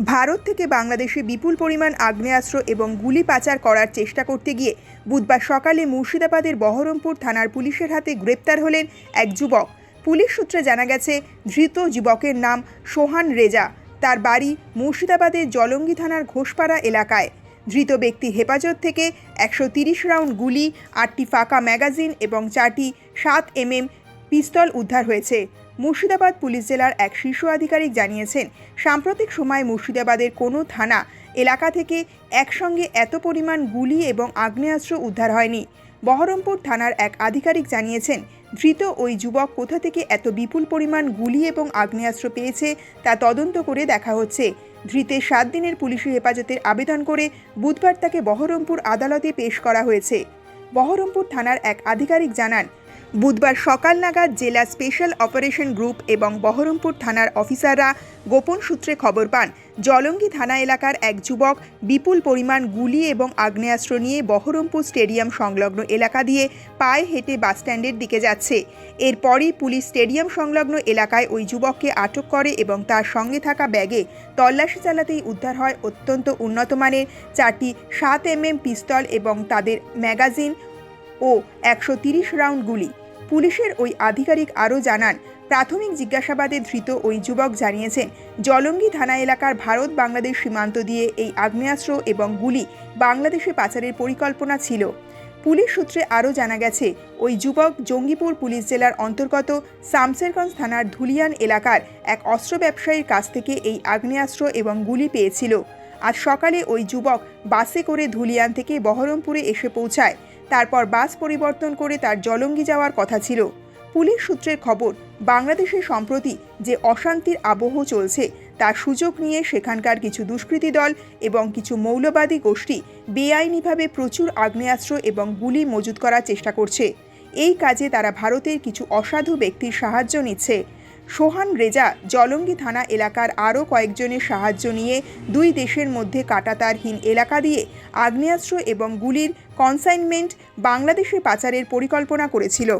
ভারত থেকে বাংলাদেশে বিপুল পরিমাণ আগ্নেয়াস্ত্র এবং গুলি পাচার করার চেষ্টা করতে গিয়ে বুধবার সকালে মুর্শিদাবাদের বহরমপুর থানার পুলিশের হাতে গ্রেপ্তার হলেন এক যুবক। পুলিশ সূত্রে জানা গেছে, ধৃত যুবকের নাম সোহান রেজা। তার বাড়ি মুর্শিদাবাদের জলঙ্গি থানার ঘোষপাড়া এলাকায়। ধৃত ব্যক্তি হেফাজত থেকে একশো তিরিশ রাউন্ড গুলি, আটটি ফাঁকা ম্যাগাজিন এবং চারটি সাত এমএম পিস্তল উদ্ধার হয়েছে। মুর্শিদাবাদ পুলিশ জেলার এক শীর্ষ আধিকারিক জানিয়েছেন, সাম্প্রতিক সময়ে মুর্শিদাবাদের কোনো থানা, এলাকা থেকে একসঙ্গে এত পরিমাণ গুলি এবং আগ্নেয়াস্ত্র উদ্ধার হয়নি। বহরমপুর থানার এক আধিকারিক জানিয়েছেন, ধৃত ওই যুবক কোথা থেকে এত বিপুল পরিমাণ গুলি এবং আগ্নেয়াস্ত্র পেয়েছে তা তদন্ত করে দেখা হচ্ছে। ধৃতের সাত দিনের পুলিশি হেফাজতের আবেদন করে বুধবার তাকে বহরমপুর আদালতে পেশ করা হয়েছে। বহরমপুর থানার এক আধিকারিক জানান বুধবার সকাল নাগাদ জেলা স্পেশাল অপারেশন গ্রুপ এবং বহরমপুর থানার অফিসাররা গোপন সূত্রে খবর পান, জলঙ্গি থানা এলাকার এক যুবক বিপুল পরিমাণ গুলি এবং আগ্নেয়াস্ত্র নিয়ে বহরমপুর স্টেডিয়াম সংলগ্ন এলাকা দিয়ে পায়ে হেঁটে বাসস্ট্যান্ডের দিকে যাচ্ছে। এরপরই পুলিশ স্টেডিয়াম সংলগ্ন এলাকায় ওই যুবককে আটক করে এবং তার সঙ্গে থাকা ব্যাগে তল্লাশি চালাতেই উদ্ধার হয় অত্যন্ত উন্নত মানের চারটি সাত এম পিস্তল এবং তাদের ম্যাগাজিন ও একশো রাউন্ড গুলি। পুলিশের ওই আধিকারিক আরও জানান, প্রাথমিক জিজ্ঞাসাবাদে ধৃত ওই যুবক জানিয়েছেন, জলঙ্গি থানা এলাকার ভারত বাংলাদেশ সীমান্ত দিয়ে এই আগ্নেয়াস্ত্র এবং গুলি বাংলাদেশে পাচারের পরিকল্পনা ছিল। পুলিশ সূত্রে আরও জানা গেছে, ওই যুবক জঙ্গিপুর পুলিশ জেলার অন্তর্গত শামসেরগঞ্জ থানার ধুলিয়ান এলাকার এক অস্ত্র ব্যবসায়ীর কাছ থেকে এই আগ্নেয়াস্ত্র এবং গুলি পেয়েছিল। আজ সকালে ওই যুবক বাসে করে ধুলিয়ান থেকে বহরমপুরে এসে পৌঁছায়। তারপর বাস পরিবর্তন করে তার জলঙ্গি যাওয়ার কথা ছিল। পুলিশ সূত্রের খবর, বাংলাদেশে সম্প্রতি যে অশান্তির আবহ চলছে, তার সুযোগ নিয়ে সেখানকার কিছু দুষ্কৃতী দল এবং কিছু মৌলবাদী গোষ্ঠী বেআইনিভাবে প্রচুর আগ্নেয়াস্ত্র এবং গুলি মজুত করার চেষ্টা করছে। এই কাজে তারা ভারতের কিছু অসাধু ব্যক্তির সাহায্য নিচ্ছে। সোহান রেজা জলঙ্গি থানা এলাকার আরও কয়েকজনের সাহায্য নিয়ে দুই দেশের মধ্যে কাটাতারহীন এলাকা দিয়ে আগ্নেয়াস্ত্র এবং গুলির কনসাইনমেন্ট বাংলাদেশে পাচারের পরিকল্পনা করেছিল।